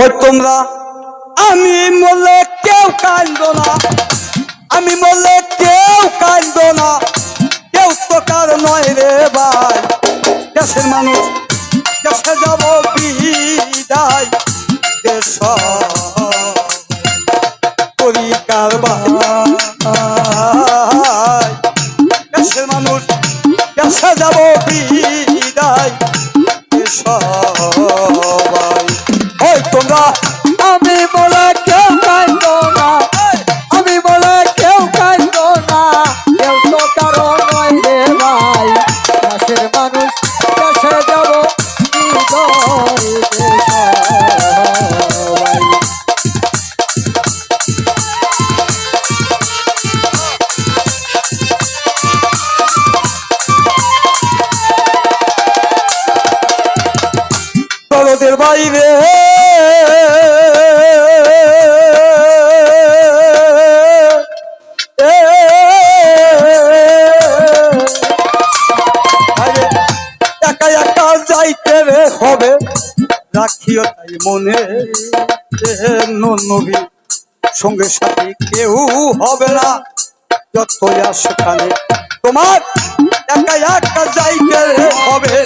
ওই তোমরা, আমি বললে কেউ কান্দ না। আমি বললে কেউ কান্দ না। কেউ তো কার নয় রে ভাই। দেশের মানুষ, দেশে যাব বিদায়। দেশ ওই নবী সঙ্গে সাথে কেউ হবে না। যত সেখানে তোমার একা একা যাইতে হবে,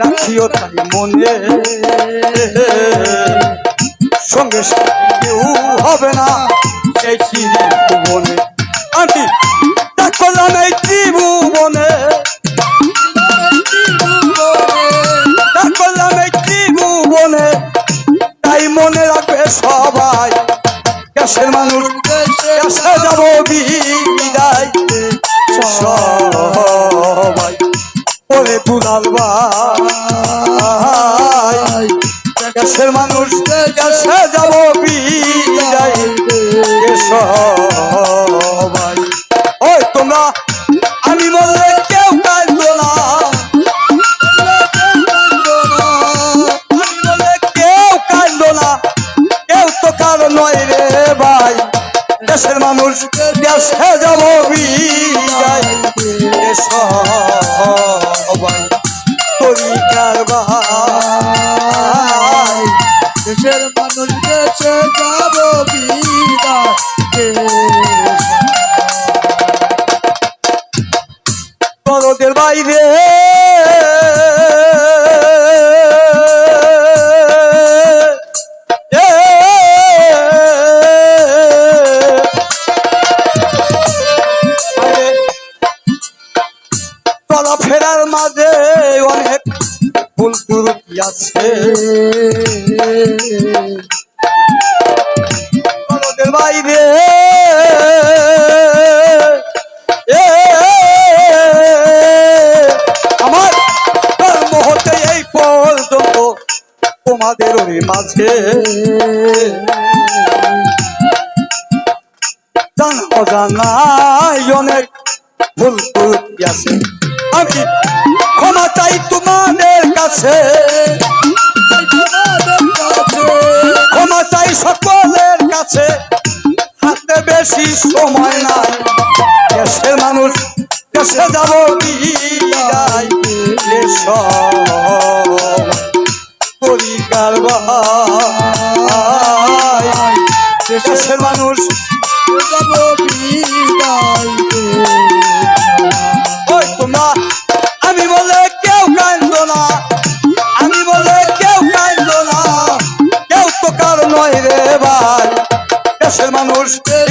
রাখিও তাই মনে। সঙ্গে সাথে কেউ হবে না, সেই ত্রিভুবনে আন্টি দেখলাম এই ত্রিভুবনে নয় রে ভাই দেশের মানুষ দেশে যাব বিদায়। মানুষ দেশে যাব দরদের বাইরে আমার কর্ম হতে এই পর্যন্ত তোমাদের ওই মাঝে। অনেক ভুল ত্রুটি আছে। আমি ক্ষমা চাই তোমাদের কাছে। ক্ষমা চাই সকলের কাছে। হাতে বেশি সময় নাই। দেশের মানুষ দেশে যাব পরিকার দেশের মানুষ যাব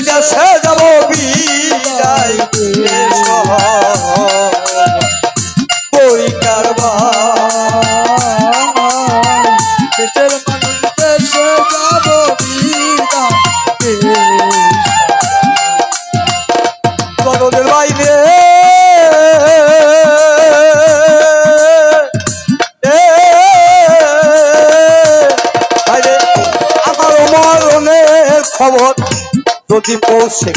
দেশে যাব বিদায়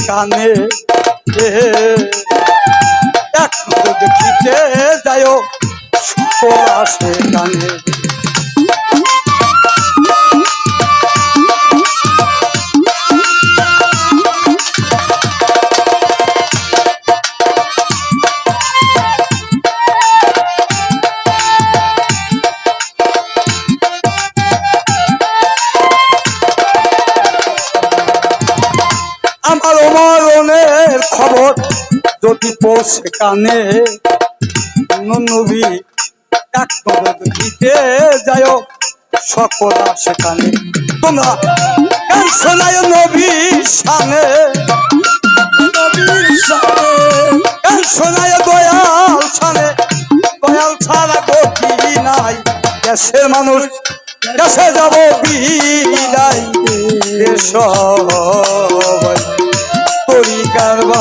কানে এক দেখিতে যায় আসে কানে। যদি পৌঁছে কানে নবী এক দিতে যায় সকল তোমরা গান শোনায় নবী সামনে গান শোনায় দয়াল সামনে দয়াল ছাড়া গতি নাই। দেশের মানুষ, দেশে যাব বিদায়। দেশ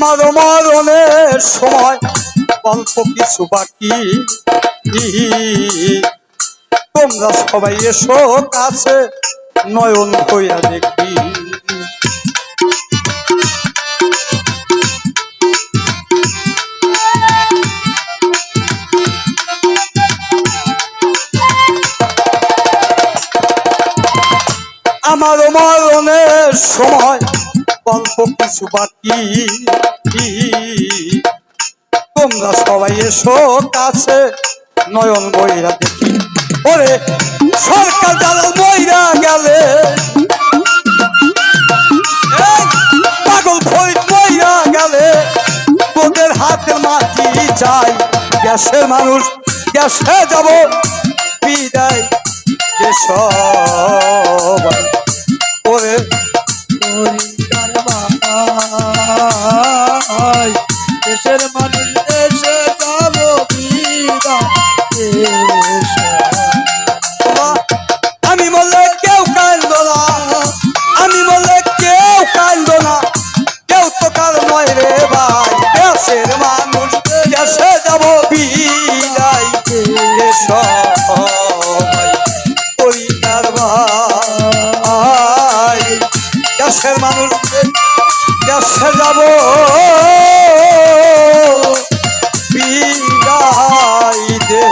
আমার মরণের সময় অল্প কিছু বাকি। তোমরা সবাই এসো কাছে, নয়ন হইয়া দেখি। আমার মরণের সময় অল্প কিছু বাকি তোমরা সবাই এসো কাছে, নয়ন বইরা দেখি। ওরে, সরকার দালাল বইরা গেলে। পাগল ভই বইরা গেলে। তোদের হাতে মাটি চাই, গ্যাসের মানুষ, গ্যাসে যাব। বিদায় যে সবাই ওরে দেশে যাব। বিদায় দে।